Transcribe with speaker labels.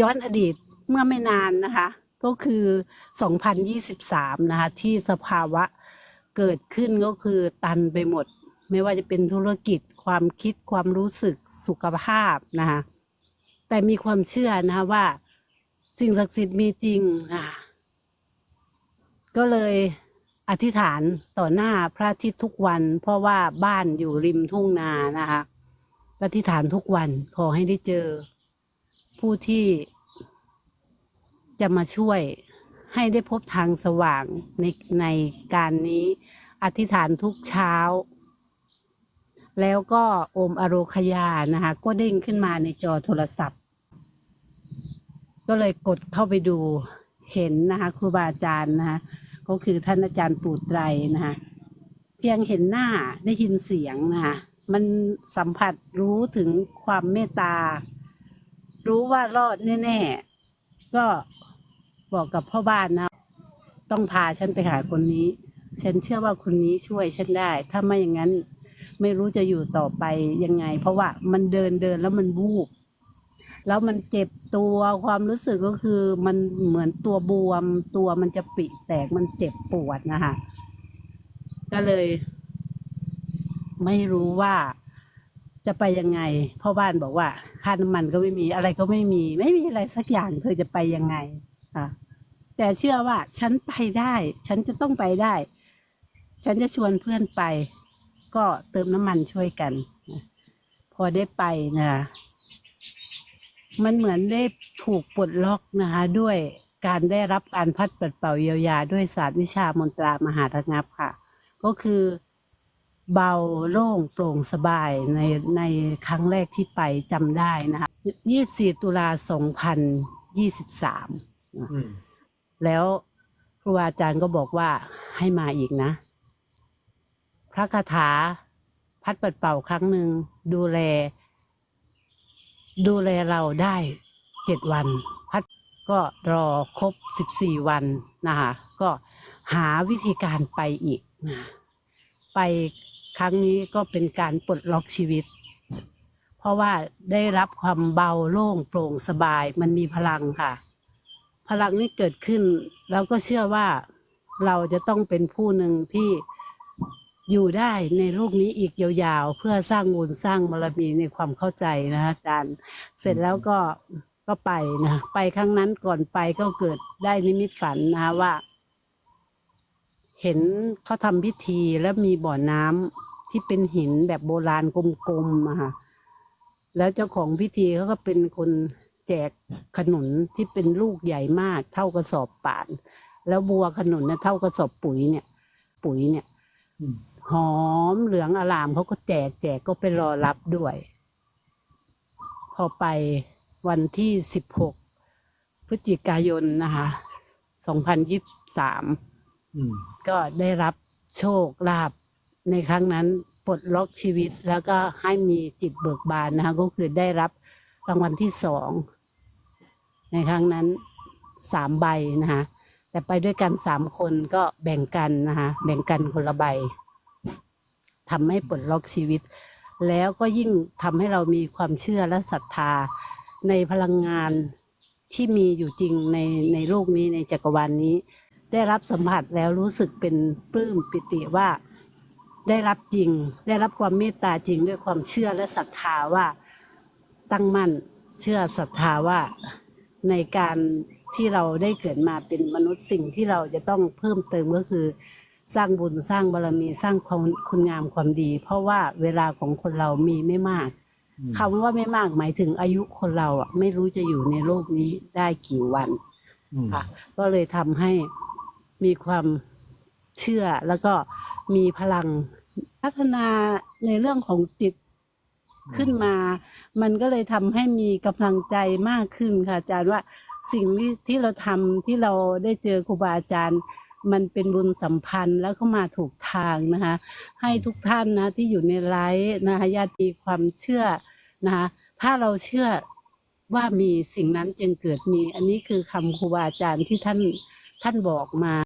Speaker 1: ย้อนอดีตเมื่อไม่นานนะคะ ก็คือ 2023 นะคะ ที่สภาวะเกิดขึ้นก็คือตันไปหมด ไม่ว่าจะเป็นธุรกิจความคิดความรู้สึกสุขภาพนะคะแต่มีความเชื่อนะคะว่า สิ่งศักดิ์สิทธิ์มีจริงอะก็เลยอธิษฐานต่อหน้าพระอาทิตย์ทุกวัน เพราะว่าบ้านอยู่ริมทุ่งนานะคะอธิษฐานทุกวันขอให้ได้เจอ ผู้ที่จะมาช่วยให้ได้พบทางสว่างในในการนี้อธิษฐานทุกเช้า แล้วก็อมอโรคยานะคะ ก็เด้งขึ้นมาในจอโทรศัพท์ ก็เลยกดเข้าไปดูเห็นนะคะครูบาอาจารย์นะคะก็คือท่านอาจารย์ปู่ไตรนะคะเพียงเห็นหน้าได้ยินเสียงนะคะมันสัมผัสรู้ถึงความเมตตา รู้ว่ารอดแน่ๆ ก็บอกกับพ่อบ้านนะ ต้องพาฉันไปหาคนนี้ ฉันเชื่อว่าคนนี้ช่วยฉันได้ ถ้าไม่อย่างนั้นไม่รู้จะอยู่ต่อไปยังไง เพราะว่ามันเดินเดินแล้วมันวูบแล้วมันเจ็บตัวความรู้สึกก็คือมันเหมือนตัวบวม ตัวมันจะปิแตกมันเจ็บปวดนะคะก็เลย ไม่รู้ว่า จะไปยังไงพ่อบ้านบอกว่า ค่าน้ำมันก็ไม่มีอะไรก็ไม่มี ไม่มีอะไรสักอย่างเธอจะไปยังไงอะแต่เชื่อว่าฉันไปได้ ฉันจะต้องไปได้ ฉันจะชวนเพื่อนไป ก็เติมน้ำมันช่วยกันนะพอได้ไปนะมันเหมือนได้ถูกปลดล็อกนะคะ ด้วยการได้รับการพัดปัดเป่าเยียวยา ด้วยศาสตร์วิชามนตรามหาระงับค่ะ ก็คือ เบาโล่งโปร่งสบายในในครั้งแรกที่ไปจำได้นะคะ24ตุลา2023
Speaker 2: อืม
Speaker 1: แล้วครูอาจารย์ก็บอกว่าให้มาอีกนะ พระคาถาพัดปัดเป่าครั้งหนึ่งดูแล ดูแลเราได้เจ็ดวัน พัดก็รอครบสิบสี่วันนะคะก็หาวิธีการไปอีกนะไป ครั้งนี้ก็เป็นการปลดล็อกชีวิต เพราะว่าได้รับความเบาโล่งโปร่งสบายมันมีพลังค่ะ พลังนี้เกิดขึ้นเราก็เชื่อว่าเราจะต้องเป็นผู้หนึ่งที่อยู่ได้ในโลกนี้อีกยาวๆ เพื่อสร้างบุญสร้างบารมีในความเข้าใจนะคะอาจารย์ เสร็จแล้วก็ก็ไปนะ ไปครั้งนั้นก่อนไปก็เกิดได้นิมิตฝันนะว่า เห็นเขาทำพิธีแล้วมีบ่อน้ำที่เป็นหินแบบโบราณกลมๆอะค่ะแล้วเจ้าของพิธีเขาก็เป็นคนแจกขนุนที่เป็นลูกใหญ่มาก เท่ากระสอบป่าน แล้วบัวขนุนเนี่ยเท่ากระสอบปุ๋ยเนี่ย ปุ๋ยเนี่ยหอมเหลืองอลามเขาก็แจกแจกก็ไปรอรับด้วย พอไปวันที่สิบหกพฤศจิกายนนะคะสองพันยิบสา
Speaker 2: ม
Speaker 1: ก็ได้รับโชคลาภในครั้งนั้นปลดล็อกชีวิตแล้วก็ให้มีจิตเบิกบานนะคะก็คือได้รับรางวัลที่สองในครั้งนั้นสามใบนะคะแต่ไปด้วยกันสามคนก็แบ่งกันนะคะแบ่งกันคนละใบทำให้ปลดล็อกชีวิต แล้วก็ยิ่งทำให้เรามีความเชื่อและศรัทธาในพลังงานที่มีอยู่จริงในในโลกนี้ในจักรวาลนนี้ ได้รับสัมผัสแล้วรู้สึกเป็นปลื้มปิติว่า ได้รับจริง ได้รับความเมตตาจริงด้วยความเชื่อและศรัทธาว่าตั้งมั่นเชื่อศรัทธาว่าในการที่เราได้เกิดมาเป็นมนุษย์สิ่งที่เราจะต้องเพิ่มเติมก็คือ สร้างบุญสร้างบารมีสร้างความคุณงามความดี เพราะว่าเวลาของคนเรามีไม่มาก
Speaker 2: อืม
Speaker 1: คำว่าไม่มากหมายถึงอายุคนเราอะไม่รู้จะอยู่ในโลกนี้ได้กี่วัน
Speaker 2: อืม
Speaker 1: ค่ะก็เลยทำให้ มีความเชื่อแล้วก็มีพลังพัฒนาในเรื่องของจิตขึ้นมา มันก็เลยทำให้มีกำลังใจมากขึ้นค่ะอาจารย์ว่าสิ่งที่ที่เราทำที่เราได้เจอครูบาอาจารย์ มันเป็นบุญสัมพันธ์แล้วก็มาถูกทางนะคะ ให้ทุกท่านนะที่อยู่ในไลฟ์นะคะญาติมีความเชื่อนะคะถ้าเราเชื่อว่ามีสิ่งนั้นจึงเกิดมี อันนี้คือคำครูบาอาจารย์ที่ท่านท่านบอกมา